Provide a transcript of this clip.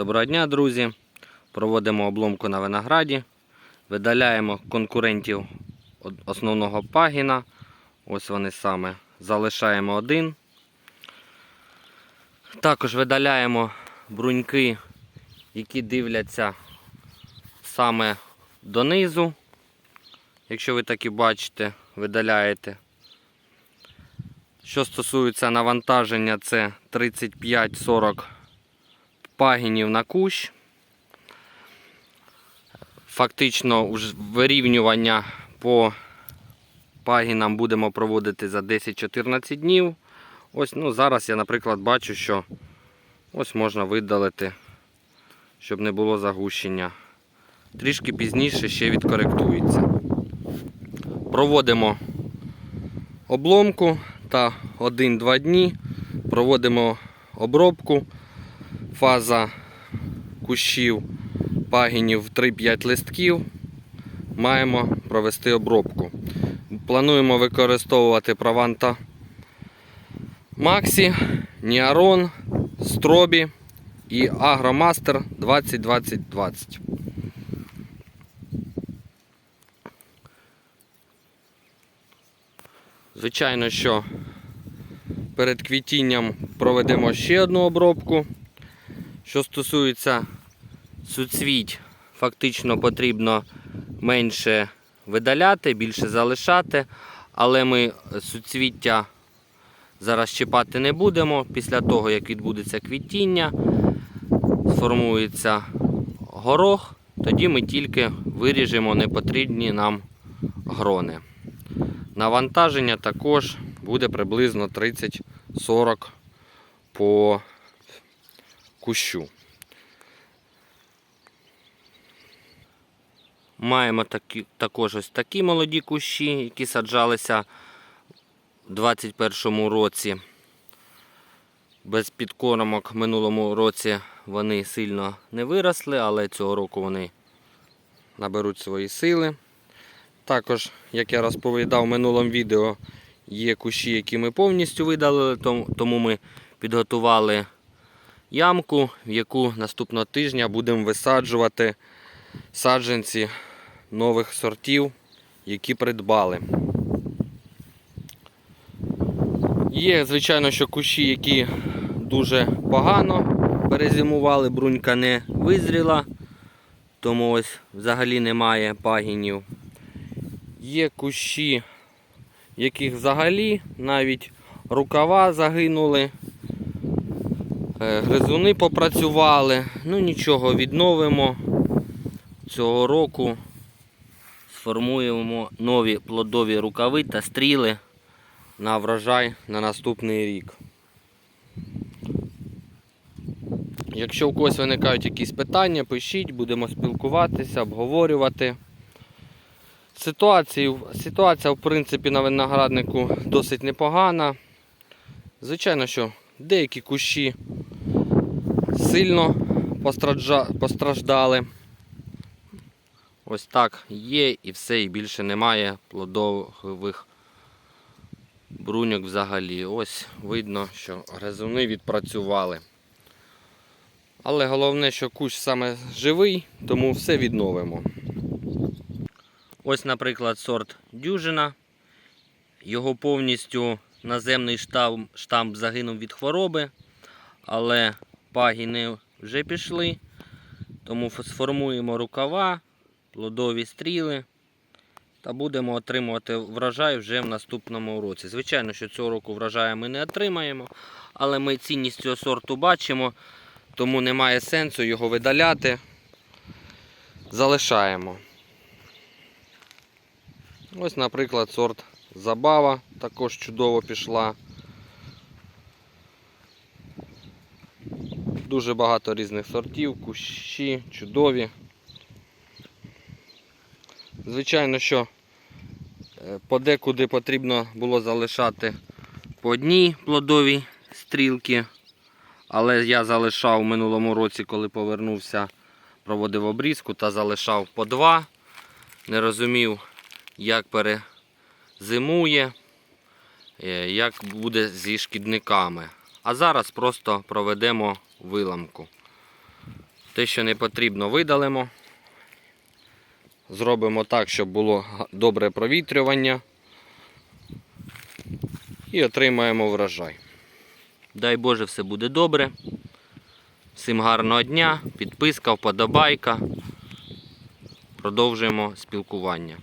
Доброго дня, друзі! Проводимо обломку на винограді, видаляємо конкурентів основного пагіна. Ось вони саме. Залишаємо один. Також видаляємо бруньки, які дивляться саме донизу. Якщо ви так і бачите, видаляєте. Що стосується навантаження, це 35-40 пагінів на кущ. Фактично вирівнювання по пагінам будемо проводити за 10-14 днів. Ось, ну, зараз я, наприклад, бачу, що ось можна видалити, щоб не було загущення. Трішки пізніше ще відкоректується. Проводимо обломку та 1-2 дні проводимо обробку. Фаза кущів пагінів 3-5 листків. Маємо провести обробку. Плануємо використовувати Прованта Максі, Ніарон, Стробі і Агромастер 2020-20. Звичайно, що перед квітінням проведемо ще одну обробку. Що стосується суцвіть, фактично потрібно менше видаляти, більше залишати, але ми суцвіття зараз чіпати не будемо. Після того, як відбудеться квітіння, сформується горох, тоді ми тільки виріжемо непотрібні нам грони. Навантаження також буде приблизно 30-40 по кущу. Маємо такі, також ось такі молоді кущі, які саджалися у 2021 році. Без підкормок в минулому році вони сильно не виросли, але цього року вони наберуть свої сили. Також, як я розповідав в минулому відео, є кущі, які ми повністю видалили, тому- ми підготували ямку, в яку наступного тижня будемо висаджувати саджанці нових сортів, які придбали. Є, звичайно, що кущі, які дуже погано перезимували, брунька не визріла, тому ось взагалі немає пагінів. Є кущі, яких взагалі навіть рукава загинули, гризуни попрацювали. Ну нічого, відновимо цього року. Сформуємо нові плодові рукави та стріли на врожай на наступний рік. Якщо у когось виникають якісь питання, пишіть, будемо спілкуватися, обговорювати. Ситуація, ситуація, в принципі, на винограднику досить непогана. Звичайно, що деякі кущі сильно постраждали. Ось так є і все, і більше немає плодових бруньок взагалі. Ось видно, що гризуни відпрацювали. Але головне, що кущ саме живий, тому все відновимо. Ось, наприклад, сорт дюжина. Його повністю наземний штамп, штамп загинув від хвороби, але пагіни вже пішли. Тому сформуємо рукава, плодові стріли та будемо отримувати врожай вже в наступному році. Звичайно, що цього року врожаю ми не отримаємо, але ми цінність цього сорту бачимо, тому немає сенсу його видаляти. Залишаємо. Ось, наприклад, сорт Забава також чудово пішла. Дуже багато різних сортів, кущі, чудові. Звичайно, що е, подекуди потрібно було залишати по одній плодовій стрілки, але я залишав в минулому році, коли повернувся, проводив обрізку та залишав по два. Не розумів, як перезимує, е, як буде зі шкідниками. А зараз просто проведемо виламку. Те, що не потрібно, видалимо. Зробимо так, щоб було добре провітрювання. І отримаємо врожай. Дай Боже, все буде добре. Всім гарного дня, підписка, вподобайка. Продовжуємо спілкування.